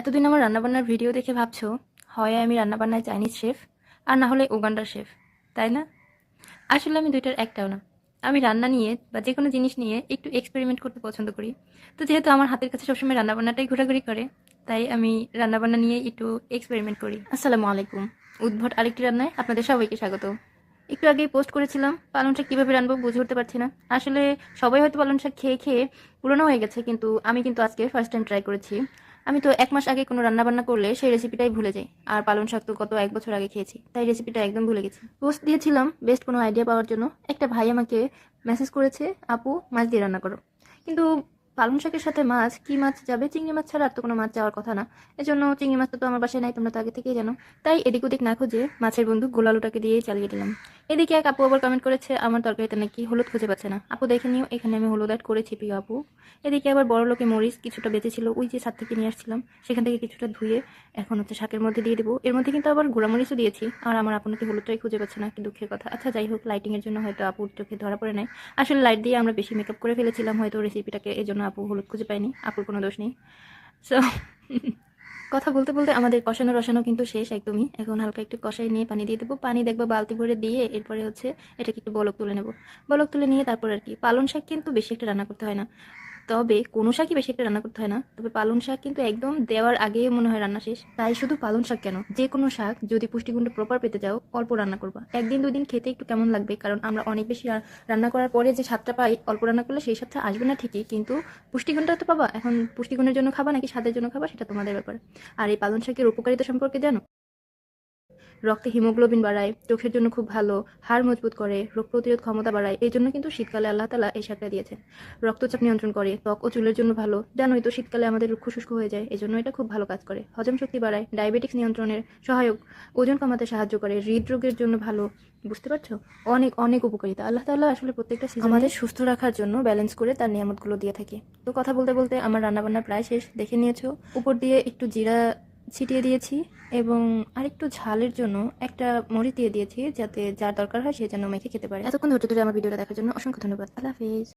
এতদিন আমার রান্নাবান্নার ভিডিও দেখে ভাবছ, হয় আমি রান্নাবান্নায় চাইনিজ শেফ, আর না হলে উগান্ডার শেফ, তাই না? আসলে আমি দুইটার একটাও না। আমি রান্না নিয়ে বা যে কোনো জিনিস নিয়ে একটু এক্সপেরিমেন্ট করতে পছন্দ করি। তো যেহেতু আমার হাতের কাছে সবসময় রান্নাবান্নাটাই ঘোরাঘুরি করে, তাই আমি রান্নাবান্না নিয়ে একটু এক্সপেরিমেন্ট করি। আসসালামু আলাইকুম। উদ্ভট আরেকটি রান্নায় আপনাদের সবাইকে স্বাগত। একটু আগেই পোস্ট করেছিলাম পালং শাক কীভাবে রান্নবো বুঝে উঠতে পারছি না। আসলে সবাই হয়তো পালং শাক খেয়ে খেয়ে পুরনো হয়ে গেছে, কিন্তু আমি কিন্তু আজকে ফার্স্ট টাইম ট্রাই করেছি। আমি তো এক মাস আগে কোনো রান্নাবান্না করলে সেই রেসিপিটাই ভুলে যাই। আর পালন শাক তো গত এক বছর আগে খেয়েছি, তাই রেসিপিটা একদম ভুলে গেছি। পোস্ট দিয়েছিলাম বেস্ট কোনো আইডিয়া পাওয়ার জন্য। একটা ভাই আমাকে মেসেজ করেছে, আপু, মাছ দিয়ে রান্না করো। কিন্তু পালং শাকের সাথে মাছ, কি মাছ যাবে? চিংড়ি মাছ ছাড়া আর তো কোনো মাছ যাওয়ার কথা না। এজন্য চিংড়ি মাছটা তো আমার বাসায় নাই, তোমরা তো আগে থেকেই জানো। তাই এদিক ওদিক না খুঁজে মাছের বন্ধু গোলালুটাকে দিয়েই চালিয়ে দিলাম। এদিকে এক আপু আবার কমেন্ট করেছে, আমার তরকারিতে নাকি হলুদ খুঁজে পাচ্ছে না। আপু দেখে নিও, এখানে আমি হলুদ অ্যাড করেছি, প্রিয় আপু। এদিকে আবার বড় লোকে মরিচ কিছুটা বেঁচেছিল ওই যে ছাদ থেকে নিয়ে আসছিলাম, সেখান থেকে কিছুটা ধুয়ে এখন হচ্ছে শাকের মধ্যে দিয়ে দেবো। এর মধ্যে কিন্তু আবার গুঁড়ামরিচও দিয়েছি, আর আমার আপু নাকি হলুদটাই খুঁজে পাচ্ছে না, কি দুঃখের কথা। আচ্ছা যাই হোক লাইটিংয়ের জন্য হয়তো আপুর চোখে ধরা পড়ে নাই। আসলে লাইট দিয়ে আমরা বেশি মেকআপ করে ফেলেছিলাম, হয়তো রেসিপিটাকে এই জন্য আপু হলুদ খুঁজে পাইনি, আপুর কোনো দোষ নেই। সো কথা বলতে বলতে আমাদের কষানো রসানো কিন্তু শেষ একদমই। এখন হালকা একটু কষাই নিয়ে পানি দিয়ে দেবো। পানি দেখব বালতি ভরে দিয়ে এরপরে হচ্ছে এটাকে একটু বলক তুলে নেব। বলক তুলে নিয়ে তারপর আর কি, পালন শাক কিন্তু বেশি একটা রান্না করতে হয় না। তবে কোনো শাকই বেশি একটা রান্না করতে হয় না। তবে পালং শাক কিন্তু একদম দেওয়ার আগেই মনে হয় রান্না শেষ। তাই শুধু পালং শাক কেন? যে কোনো শাক যদি পুষ্টিগুণটা প্রপার পেতে যাও অল্প রান্না করবা। একদিন দুদিন খেতে একটু কেমন লাগবে? কারণ আমরা অনেক বেশি রান্না করার পরে যে স্বাদটা পাই, অল্প রান্না করলে সেই স্বাদটা আসবে না ঠিকই। কিন্তু পুষ্টিগুণটা তো পাবা। এখন পুষ্টিগুণের জন্য খাবা নাকি স্বাদের জন্য খাবা, সেটা তোমাদের ব্যাপার। আর এই পালং শাকের উপকারিতা সম্পর্কে জানো? রক্তে হিমোগ্লোবিন বাড়ায়, চোখের জন্য খুব ভালো, হাড় মজবুত করে, রোগ প্রতিরোধ ক্ষমতা বাড়ায়, এই জন্য কিন্তু শীতকালে আল্লাহ তালা এই শাকটা দিয়েছেন। রক্তচাপ নিয়ন্ত্রণ করে, ত্বক ও চুলের জন্য ভালো। জানোই তো শীতকালে আমাদের রুক্ষ শুষ্ক হয়ে যায়, এই জন্য এটা খুব ভালো কাজ করে। হজম শক্তি বাড়ায়, ডায়াবেটিক্স নিয়ন্ত্রণের সহায়ক, ওজন কমাতে সাহায্য করে, হৃদরোগের জন্য ভালো। বুঝতে পারছ? অনেক অনেক উপকারিতা। আল্লাহ তাআলা আসলে প্রত্যেকটা আমাদের সুস্থ রাখার জন্য ব্যালেন্স করে তার নিয়ামতগুলো দিয়ে থাকে। তো কথা বলতে বলতে আমার রান্নাবান্না প্রায় শেষ, দেখে নিয়েছো। উপর দিয়ে একটু জিরা ছিটিয়ে দিয়েছি এবং আরেকটু ঝালের জন্য একটা মরিচ দিয়ে দিয়েছি যাতে যার দরকার হয় সে যেন মেখে খেতে পারে। এতক্ষণ ধৈর্য ধরে আমার ভিডিওটা দেখার জন্য অসংখ্য ধন্যবাদ। আল্লাহ হাফিজ।